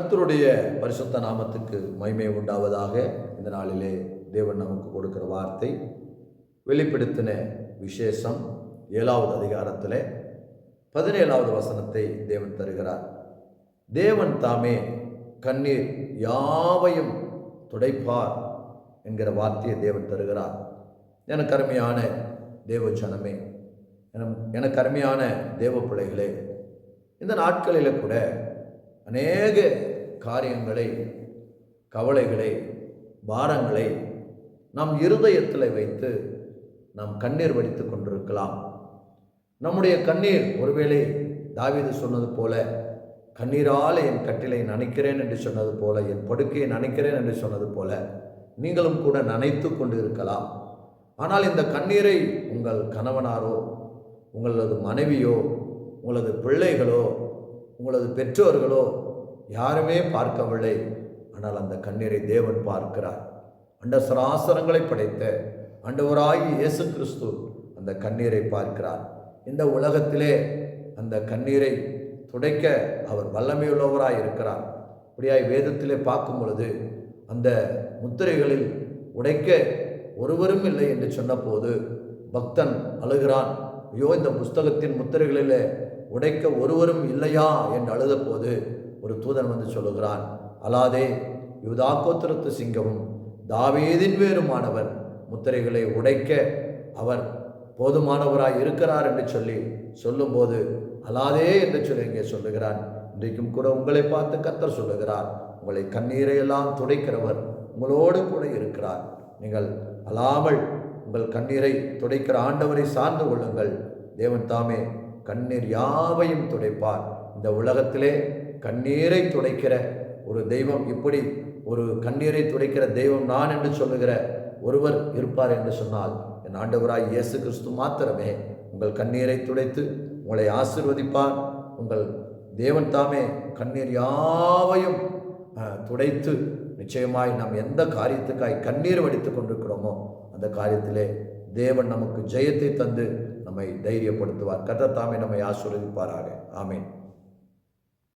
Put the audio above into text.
கர்த்தருடைய பரிசுத்த நாமத்துக்கு மகிமை உண்டாவதாக இந்த நாளிலே தேவன் நமக்கு கொடுக்கிற வார்த்தை. வெளிப்படுத்தின விசேஷம் ஏழாவது அதிகாரத்தில் பதினேழாவது வசனத்தை தேவன் தருகிறார். தேவன் தாமே கண்ணீர் யாவையும் துடைப்பார் என்கிற வார்த்தையை தேவன் தருகிறார். எனக்கு அருமையான தேவச்சனமே எனக்கு அருமையான தேவ பிள்ளைகளே இந்த நாட்களில் கூட அநேக காரியங்களை கவலைகளை பாரங்களை நம் இருதயத்தில் வைத்து நாம் கண்ணீர் வடித்து கொண்டிருக்கலாம். நம்முடைய கண்ணீர் ஒருவேளை தாவிது சொன்னது போல கண்ணீரால் என் கட்டிலை நனைக்கிறேன் என்று சொன்னது போல என் படுக்கையை நனைக்கிறேன் என்று சொன்னது போல நீங்களும் கூட நனைத்து கொண்டு இருக்கலாம் ஆனால் இந்த கண்ணீரை உங்கள் கணவனாரோ உங்களது மனைவியோ உங்களது பிள்ளைகளோ உங்களது பெற்றோர்களோ யாருமே பார்க்கவில்லை. ஆனால் அந்த கண்ணீரை தேவன் பார்க்கிறார். அண்ட சராசரங்களை படைத்த அண்டவராகி இயேசு கிறிஸ்து அந்த கண்ணீரை பார்க்கிறார். இந்த உலகத்திலே அந்த கண்ணீரை துடைக்க அவர் வல்லமையுள்ளவராய் இருக்கிறார். இப்படியாய் வேதத்திலே பார்க்கும் பொழுது அந்த முத்திரைகளில் உடைக்க ஒருவரும் இல்லை என்று சொன்னபோது பக்தன் அழுகிறான். ஐயோ இந்த புஸ்தகத்தின் முத்திரைகளிலே உடைக்க ஒருவரும் இல்லையா? என்று அழுதபோது ஒரு தூதன் வந்து சொல்லுகிறான் அலாதே யூதாக்கோத்திரத்து சிங்கமும் தாவீதின் வேறுமானவர் முத்திரைகளை உடைக்க அவர் போதுமானவராய் இருக்கிறார் என்று சொல்லி சொல்லும்போது அலாதே என்று சொல்லி இங்கே சொல்லுகிறான். இன்றைக்கும் கூட உங்களை பார்த்து கத்தர் சொல்லுகிறார் உங்களை கண்ணீரை எல்லாம் துடைக்கிறவர் உங்களோடு கூட இருக்கிறார். நீங்கள் அலாமல் உங்கள் கண்ணீரை துடைக்கிற ஆண்டவரை சார்ந்து கொள்ளுங்கள். தேவன் தாமே கண்ணீர் யாவையும் துடைப்பார். இந்த உலகத்திலே கண்ணீரை துடைக்கிற ஒரு தெய்வம் இப்படி ஒரு கண்ணீரை துடைக்கிற தெய்வம் நான் என்று சொல்லுகிற ஒருவர் இருப்பார் என்று சொன்னால் என் ஆண்டவராய் இயேசு கிறிஸ்து மாத்திரமே உங்கள் கண்ணீரை துடைத்து உங்களை ஆசிர்வதிப்பார். உங்கள் தேவன் தாமே கண்ணீர் யாவையும் துடைத்து நிச்சயமாய் நாம் எந்த காரியத்துக்காய் கண்ணீர் வடித்து கொண்டிருக்கிறோமோ அந்த காரியத்திலே தேவன் நமக்கு ஜெயத்தை தந்து நம்மை தைரியப்படுத்துவார். கர்த்தர் தாமே நம்மை ஆசீர்வதிப்பாராக. ஆமீன்.